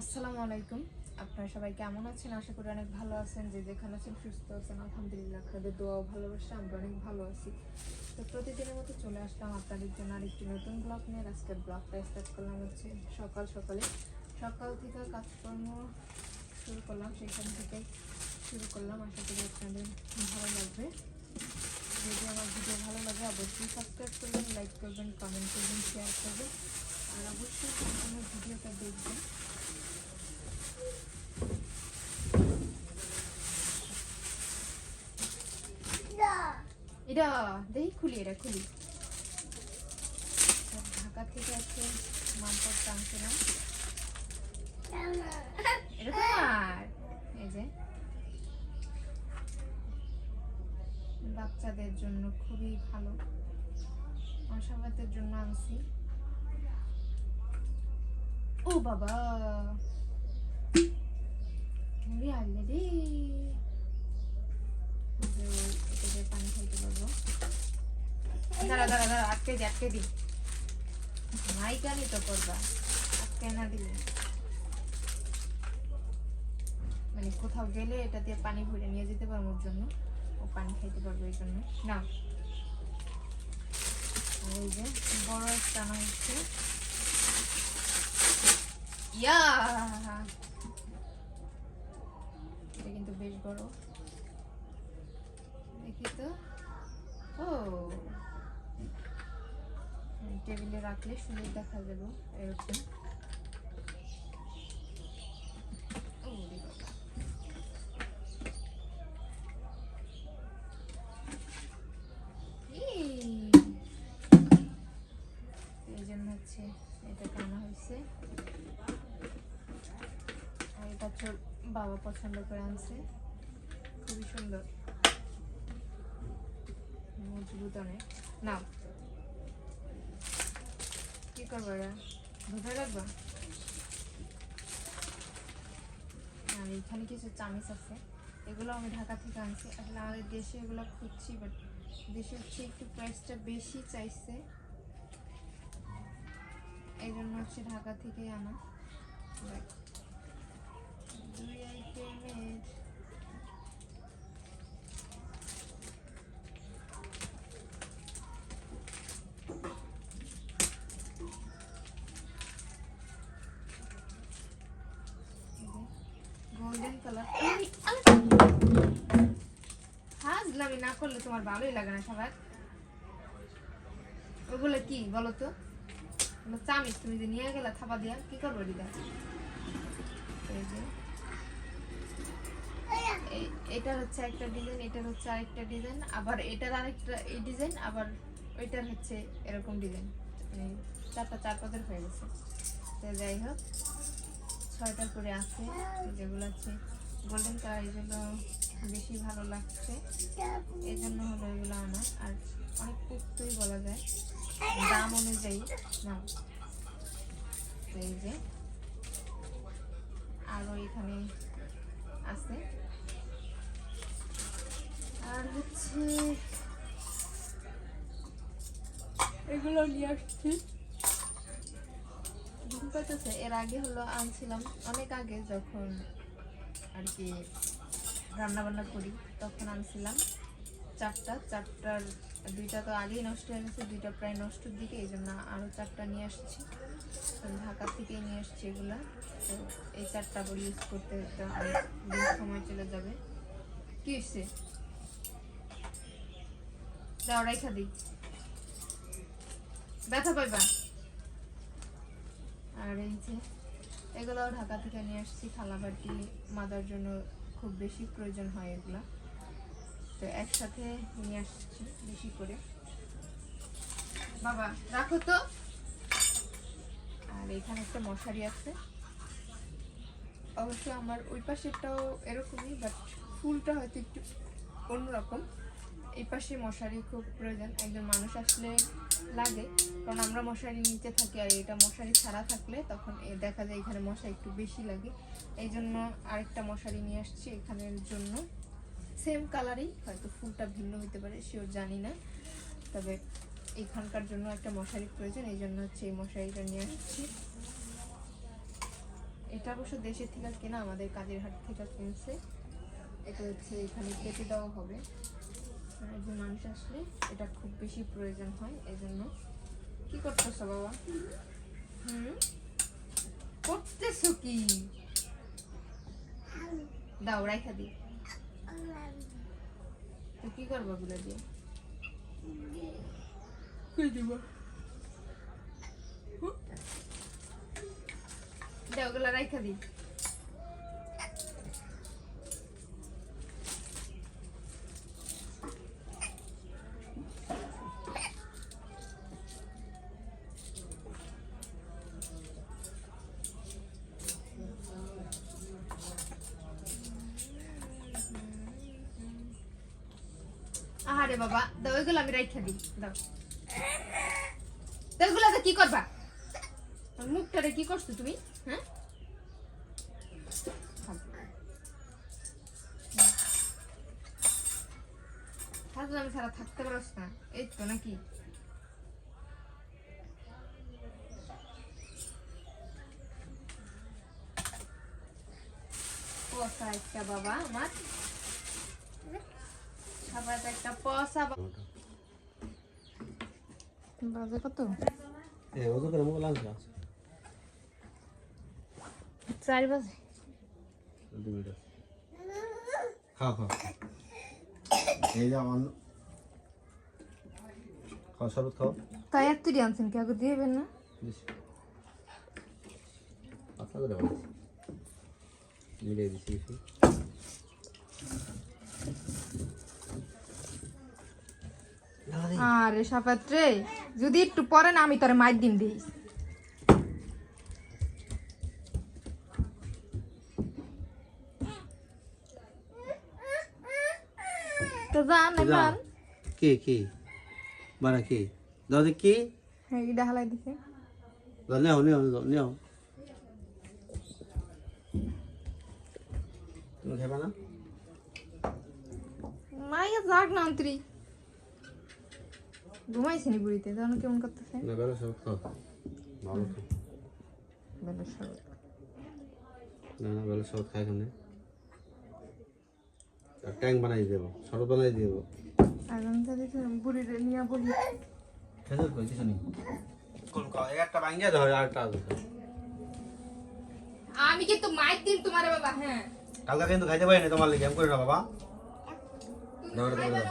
আসসালামু আলাইকুম। আপনারা সবাই কেমন আছেন? আশা করি অনেক ভালো আছেন। যে যেখানে আছেন সুস্থ আছেন, আলহামদুলিল্লাহ। আপনাদের দোয়া ও ভালোবাসা, আমরা অনেক ভালো আছি। তো প্রতিদিনের মতো চলে আসলাম আপনাদের জন্য আরেকটি নতুন ব্লগ নিয়ে। আজকের ব্লগটা স্টার্ট করলাম হচ্ছে সকাল সকালে। সকাল থেকে কাজকর্ম শুরু করলাম, সেখান থেকে শুরু করলাম। আশা করি আপনাদের ভালো লাগবে। যদি আমার ভিডিও ভালো লাগে, অবশ্যই সাবস্ক্রাইব করবেন লাইক করবেন কমেন্ট করবেন শেয়ার করবেন। আর অবশ্যই সম্পূর্ণ ভিডিওটা দেখবেন। এটা, দেখি খুলি এটা, খুলি। ঢাকা থেকে আছে মামপট টানছিলাম এটা তোমার এই যে। বাচ্চাদের জন্য খুবই ভালো। আশাবাদের জন্য আনছি। ও বাবা! রে আল্লে রে। দিয়ে পানি পারব। দাঁড়া দাঁড়া দাঁড়া, আটকে দি আটকে দি। তো করবা, আটকে না দিলে। মানে কোথাও গেলে এটা দিয়ে পানি ভরে নিয়ে যেতে পারব ওর জন্য। ও পানি খাইতে পারবে এই জন্য। না ওই যে বড় একটা আনা হচ্ছে। ইয়া! এটা কিন্তু বেশ বড়। দেখি তো ও টেবিলে রাখলে সুন্দর দেখা যাবে, এরকম। এই। জন্য হচ্ছে এটা টানা হয়েছে। আর এটা বাবা পছন্দ করে আনছে। খুবই সুন্দর। মজবুত অনেক নাও। কি করব ধরে রাখবা? আর এখানে কিছু চামিচ আছে। এগুলো আমি ঢাকা থেকে আনছি। আসলে আমাদের দেশে এগুলো খুঁজছি বাট দেশে হচ্ছে একটু প্রাইসটা বেশি চাইছে। এই জন্য হচ্ছে ঢাকা থেকে আনা। দুই আইটেমের গোল্ডেন কালার হাজলামি না করলে তোমার ভালোই লাগে না সবার। ওগুলো কি বলো তো? চামিচ তুমি যে নিয়ে গেলে থাপা দিয়া, কি করব দিদা এটার হচ্ছে একটা ডিজাইন এটার হচ্ছে আরেকটা ডিজাইন আবার এটার আরেকটা এই ডিজাইন আবার ওইটার হচ্ছে এরকম ডিজাইন চারটা চার পাতের হয়ে গেছে। তো যাই হোক। ছয়টা করে আছে যেগুলো আছে গোল্ডেন কালার এগুলো বেশি ভালো লাগছে। এই জন্য হলো এগুলো আনা। আর অনেক পুক্তই বলা যায়, দাম অনুযায়ী না এই যে আরও এখানে আছে। আর হচ্ছে, এগুলো নিয়ে আসছি। পারতেছে এর আগে হলো আনছিলাম অনেক আগে যখন আর কি রান্নাবান্না করি, তখন আনছিলাম চারটা। চারটার, দুইটা তো আগেই নষ্ট হয়ে গেছে, দুইটা প্রায় নষ্টর দিকে, এই জন্য আরও চারটা নিয়ে আসছি। ঢাকা থেকেই নিয়ে আসছি এগুলা। তো এই চারটা আবার ইউজ করতে সময় চলে যাবে। কি হচ্ছে দাও, রাইখা দিই ব্যথা পাইবা? আর এই যে, এগুলোও ঢাকা থেকে নিয়ে আসছি থালা থালাবাটি মাদার জন্য খুব বেশি প্রয়োজন হয় এগুলা। তো একসাথে নিয়ে আসছি, বেশি করে। বাবা, রাখো তো। আর এখানে একটা মশারি আছে। অবশ্য আমার ওই পাশেরটাও এরকমই বাট ফুলটা হয়তো একটু অন্যরকম। এই পাশে মশারি খুব প্রয়োজন, একজন মানুষ আসলে লাগে। কারণ আমরা মশারি নিচে থাকি আর এটা মশারি ছাড়া থাকলে তখন এ দেখা যায় এখানে মশা একটু বেশি লাগে। এই জন্য আরেকটা মশারি নিয়ে আসছি এখানের জন্য। সেম কালারই হয়তো ফুলটা ভিন্ন হতে পারে সেও জানি না। তবে এখানকার জন্য একটা মশারি প্রয়োজন এই জন্য হচ্ছে এই মশারিটা নিয়ে আসছি। এটা অবশ্য দেশের থেকে কেনা, আমাদের কাজের হাট থেকে কিনছে। এটা হচ্ছে এখানে কেটে দেওয়া হবে। একজন মানুষ আসলে এটা খুব বেশি প্রয়োজন হয় এই জন্য কি করতেছো বাবা? হুম? করতেছো কি? দাও রাইখা দি। তো কি করব ওগুলো দিয়ে? দিব? দাও ওগুলো রাইখা দি। আহারে বাবা, দাও ওইগুলো আমি রাইখা দিই, দাও। তো ওইগুলো কি করবা? আর মুখটারে কি করছ তুমি? হ্যাঁ? থাকলে আমি সারা থাকতে পারস না। এই তো নাকি? পসা বাবা, আমার? খাবার একটা পসা বাজে কত? Eh, vos queremos que lanzas. চার বাজে। খাও খাও। এই যে আমার খাও শরবত খাও। তাই এত দিয়ে আনছেন কে? আগে দিবেন না? বেশি। করে বানাইছি মিলিয়ে আরে। যদি একটু পরে না আমি তোরে মাইর দিন দিস তো জান কি কি? বানা কি? দাদা কি? হ্যাঁ এটা হালাই দিছে। নেও নেও নেও তুমি খাইবা না? মাইয়া যাক না অন্তরি ঘুমাইছে নি বুড়িতে জানো কেমন করতেছে? না বেরো সব খাও ভালো খাও বেলা সব না না বেলা সব খাই আর ট্যাঙ্ক বানাই দেবো শরবত বানাই দেবো। আগাম তাহলে বুড়িরে নিয়ে বলি। খেজুর কই কিছু নেই। কোন খাও একটা ভাঙ্গিয়া ধরে আরেকটা আছে। আমি কিন্তু মাইর দিন তোমার বাবা হ্যাঁ। কালকে কিন্তু খাইতে পারি না তোমার লেগে এম করে না বাবা। দাও, দাও, দাও।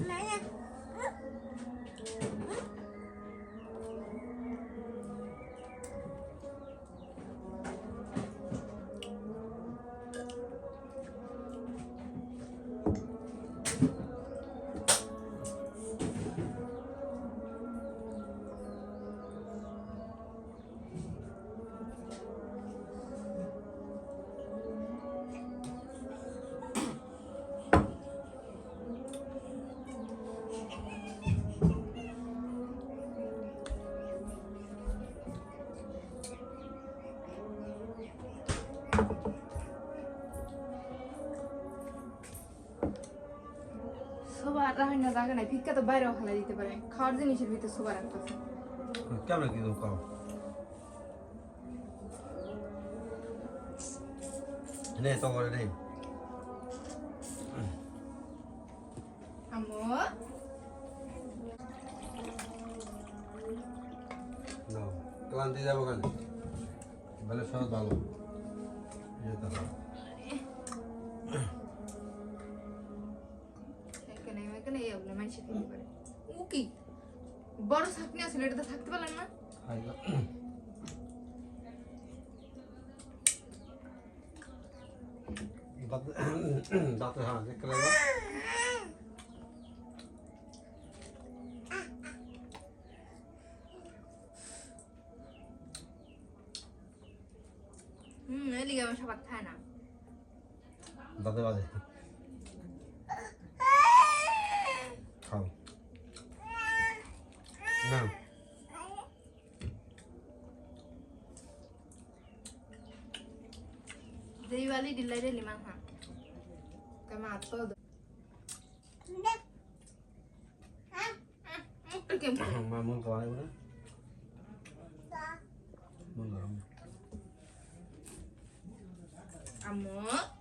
না বুঝাই না জায়গা নাই ভিক্ষা তো বাইরেও ফেলা দিতে পারে। খাওয়ার জিনিসের ভিতরে সবার রাখতেছে কেমন কি তুমি খাও? নে তো করে নে। আম্মু? নাও ক্লান্তি যাব কেন? বেলা সব ভালো। যেতে কি? বড় ছাকনি আছে এটাতে থাকতে পারলেন না। দাঁতে হ্যাঁ দেখতে হুম এদিকে আমার সবার খায় না। দাঁতে বাজে। dari wali dilari lima ha kamu apa oke mama kau ayo mana amok